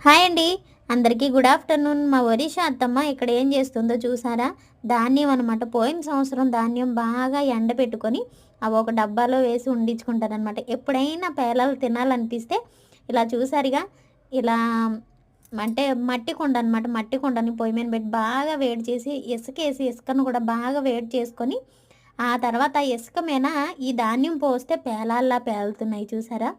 Hi అండి. అందరికీ good afternoon. మా ఒరిషా అత్తమ్మ ఇక్కడ ఏం చేస్తుందో చూసారా? ధాన్యం అనమాట పోయిన సంవత్సరం ధాన్యం బాగా ఎండ పెట్టుకొని అవి ఒక డబ్బాలో వేసి ఉండించుకుంటారనమాట ఎప్పుడైనా పేలాలు తినాలనిపిస్తే ఇలా చూసారుగా ఇలా అంటే మట్టి కొండ అనమాట మట్టి కొండని పొయ్యి మీద పెట్టి బాగా వేడి చేసి ఇసుకేసి ఇసుకను కూడా బాగా వేడి చేసుకొని ఆ తర్వాత ఇసుక మీద ఈ ధాన్యం పోస్తే పేలాల్లా పేలుతున్నాయి చూసారా?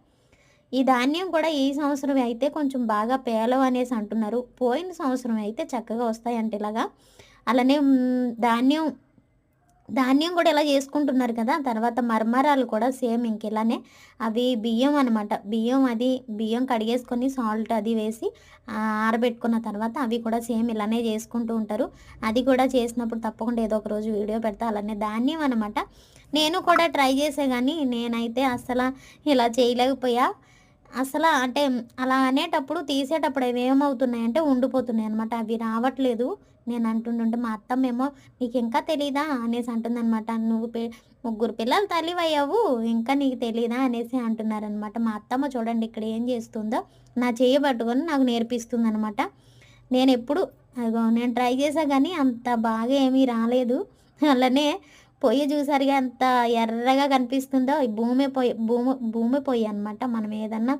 ఈ ధాన్యం కూడా ఈ సంవత్సరం అయితే కొంచెం బాగా పేలవు అనేసి అంటున్నారు. పోయిన సంవత్సరం అయితే చక్కగా వస్తాయంట ఇలాగా. అలానే ధాన్యం ధాన్యం కూడా ఇలా చేసుకుంటున్నారు కదా. తర్వాత మర్మరాలు కూడా సేమ్ ఇంక ఇలానే. అవి బియ్యం అనమాట బియ్యం అది బియ్యం కడిగేసుకొని సాల్ట్ అది వేసి ఆరబెట్టుకున్న తర్వాత అవి కూడా సేమ్ ఇలానే చేసుకుంటూ ఉంటారు. అది కూడా చేసినప్పుడు తప్పకుండా ఏదో ఒక రోజు వీడియో పెడతా. అలానే ధాన్యం అనమాట నేను కూడా ట్రై చేసే కానీ నేనైతే అసలు ఇలా చేయలేకపోయా. అసలు అంటే అలా అనేటప్పుడు తీసేటప్పుడు అవి ఏమవుతున్నాయంటే ఉండిపోతున్నాయి అనమాట అవి రావట్లేదు. నేను అంటుంటుంటే మా అత్తమ్మేమో నీకు ఇంకా తెలీదా? అనేసి అంటుందన్నమాట. నువ్వు ముగ్గురు పిల్లలు తల్లివయ్యావు ఇంకా నీకు తెలీదా? అనేసి అంటున్నారనమాట మా అత్తమ్మ చూడండి ఇక్కడ ఏం చేస్తుందో నా చేయి పట్టుకొని నాకు నేర్పిస్తుంది అనమాట నేను ఎప్పుడు అదిగో నేను ట్రై చేసా కానీ అంత బాగా ఏమీ రాలేదు. అలానే పొయ్యి చూసారుగా ఎంత ఎర్రగా కనిపిస్తుందో ఈ భూమి పొయ్యి భూమి భూమి పొయ్యి అనమాట మనం ఏదన్నా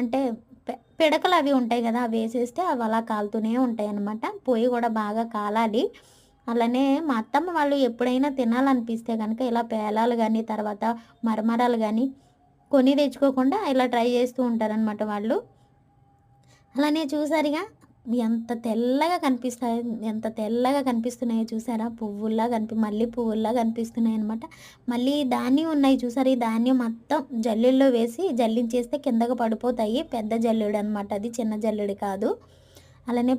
అంటే పిడకలు అవి ఉంటాయి కదా అవి వేసేస్తే అవి అలా కాలుతూనే ఉంటాయి అనమాట పొయ్యి కూడా బాగా కాలాలి. అలానే మా అత్తమ్మ వాళ్ళు ఎప్పుడైనా తినాలనిపిస్తే కనుక ఇలా పేలాలు కానీ తర్వాత మరమరాలు కానీ కొని తెచ్చుకోకుండా ఇలా ట్రై చేస్తూ ఉంటారనమాట వాళ్ళు. అలానే చూసారుగా ఎంత తెల్లగా కనిపిస్తాయి ఎంత తెల్లగా కనిపిస్తున్నాయో చూసారా? పువ్వుల్లా కనిపి మళ్ళీ పువ్వుల్లా కనిపిస్తున్నాయి అనమాట మళ్ళీ ధాన్యం ఉన్నాయి చూసారు? ఈ ధాన్యం మొత్తం జల్లుల్లో వేసి జల్లించేస్తే కిందకు పడిపోతాయి. పెద్ద జల్లుడు అనమాట అది చిన్న జల్లుడు కాదు. అలానే